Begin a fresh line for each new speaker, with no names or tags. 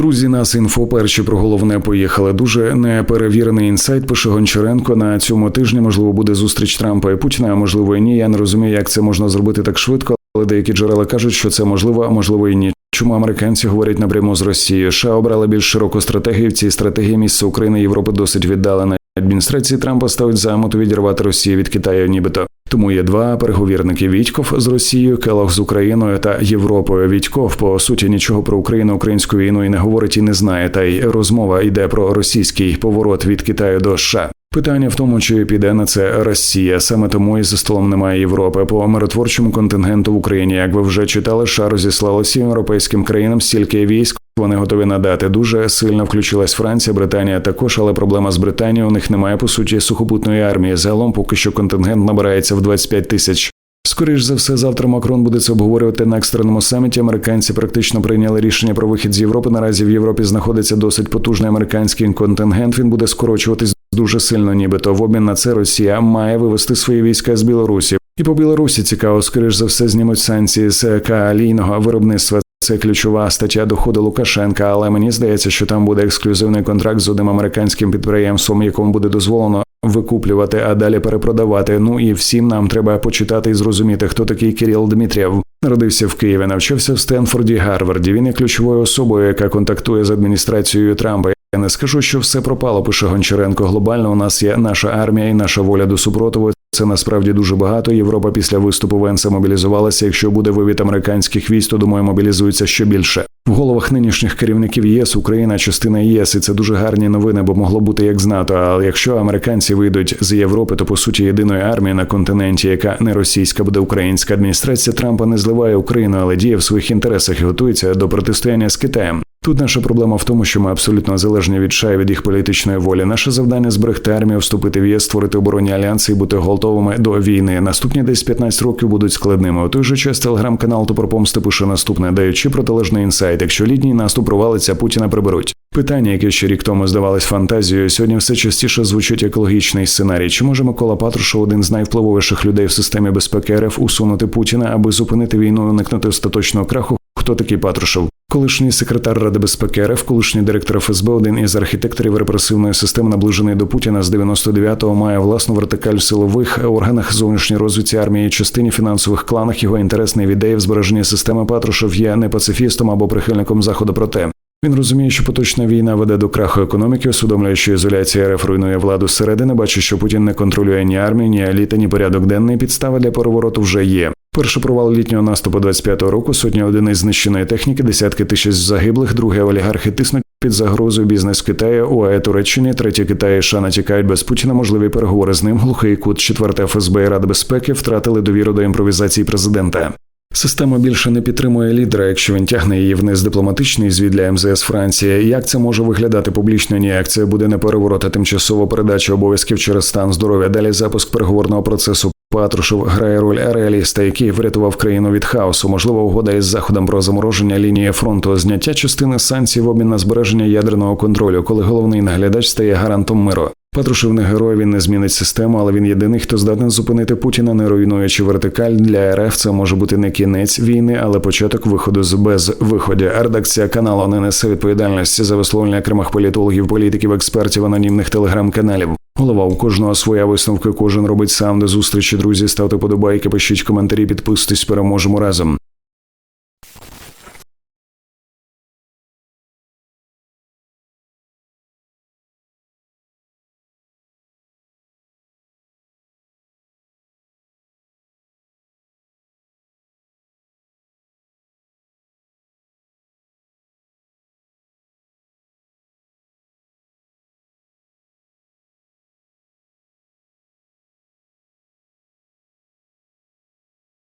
Друзі, нас інфо перші про головне поїхали. Дуже неперевірений інсайт. Пише Гончаренко. На цьому тижні можливо буде зустріч Трампа і Путіна. а Можливо, і ні. Я не розумію, як це можна зробити так швидко. Але деякі джерела кажуть, що це можливо, а можливо і ні. Чому американці говорять напряму з Росією? США обрали більш широку стратегію. В цій стратегії місце України і Європи досить віддалене. Адміністрації Трампа ставить за мету відірвати Росію від Китаю, нібито. Тому є два переговірники: Вітьков з Росією, Келох з Україною та Європою. Вітьков по суті нічого про Україну, українську війну і не говорить і не знає. Та й розмова йде про російський поворот від Китаю до США. Питання в тому, чи піде на це Росія. Саме тому і за столом немає Європи. По миротворчому контингенту в Україні, як ви вже читали, США розіслали всім європейським країнам стільки військ. Вони готові надати. Дуже сильно включилась Франція, Британія також, але проблема з Британією у них немає по суті сухопутної армії. Загалом поки що контингент набирається в 25 тисяч. Скоріш за все, завтра Макрон буде це обговорювати на екстреному саміті. Американці практично прийняли рішення про вихід з Європи. Наразі в Європі знаходиться досить потужний американський контингент. Він буде скорочуватись дуже сильно, нібито в обмін на це Росія має вивести свої війська з Білорусі. І по Білорусі цікаво, скоріш за все, знімуть санкції з калійного виробництва. Це ключова стаття доходу Лукашенка, але мені здається, що там буде ексклюзивний контракт з одним американським підприємством, якому буде дозволено викуплювати, а далі перепродавати. Ну і всім нам треба почитати і зрозуміти, хто такий Кирил Дмитрієв. Народився в Києві, навчався в Стенфорді, Гарварді. Він є ключовою особою, яка контактує з адміністрацією Трампа. Я не скажу, що все пропало. Пише Гончаренко. Глобально у нас є наша армія і наша воля до супротиву. Це насправді дуже багато. Європа після виступу Венса мобілізувалася. Якщо буде вивід американських військ, то думаю, мобілізується ще більше. В головах нинішніх керівників ЄС Україна частина ЄС, і це дуже гарні новини, бо могло бути як з НАТО. Але якщо американці вийдуть з Європи, то по суті єдиної армії на континенті, яка не російська, буде українська адміністрація Трампа не зливає Україну, але діє в своїх інтересах і готується до протистояння з Китаєм. Тут наша проблема в тому, що ми абсолютно залежні від США і від їх політичної волі. Наше завдання зберегти армію, вступити в ЄС, створити оборонні альянси і бути готовими до війни. Наступні десь 15 років будуть складними. У той же час телеграм-канал Топор Помсти пише наступне, даючи протилежний інсайт. Якщо літній наступ провалиться, Путіна приберуть. Питання, яке ще рік тому здавалось фантазією, сьогодні все частіше звучить екологічний сценарій. Чи може Микола Патрушев, один з найвпливовіших людей в системі безпеки РФ, усунути Путіна, аби зупинити війну, уникнути остаточного краху? Хто такий Патрушев? Колишній секретар Ради безпеки РФ, колишній директор ФСБ, один із архітекторів репресивної системи, наближений до Путіна з 99-го, має власну вертикаль в силових органах зовнішньої розвідці армії, частині фінансових кланах. Його інтересний в ідеї в збереженні системи Патрушев є не пацифістом або прихильником заходу. Проте він розуміє, що поточна війна веде до краху економіки, усвідомлює, що ізоляція РФ руйнує владу зсередини, бачить, що Путін не контролює ні армію, ні еліти, ні порядок денний. Підстава для перевороту вже є. Перший провал літнього наступу 25-го року, сотні одиниць знищеної техніки, десятки тисяч загиблих, друге олігархи тиснуть під загрозою бізнес Китаю, УАЕ Туреччині, третє Китай США натякають без Путіна можливі переговори з ним. Глухий кут, четверте ФСБ і Рада безпеки втратили довіру до імпровізації президента. Система більше не підтримує лідера, якщо він тягне її вниз дипломатичний звіт для МЗС Франції. Як це може виглядати публічно? Ніяк це буде не переворот, а тимчасова передача обов'язків через стан здоров'я. Далі запуск переговорного процесу. Патрушев грає роль реаліста, який врятував країну від хаосу. Можливо, угода із заходом про замороження лінії фронту, зняття частини санкцій в обмін на збереження ядерного контролю, коли головний наглядач стає гарантом миру. Патрушев не герой, він не змінить систему, але він єдиний, хто здатний зупинити Путіна, не руйнуючи вертикаль для РФ. Це може бути не кінець війни, але початок виходу з безвиході. Редакція каналу не несе відповідальності за висловлення окремих політологів, політиків, експертів, анонімних телеграм-каналів. Голова у кожного своя висновка. Кожен робить сам до зустрічі. Друзі, ставте подобайки, пишіть коментарі, підписуйтесь, переможемо разом.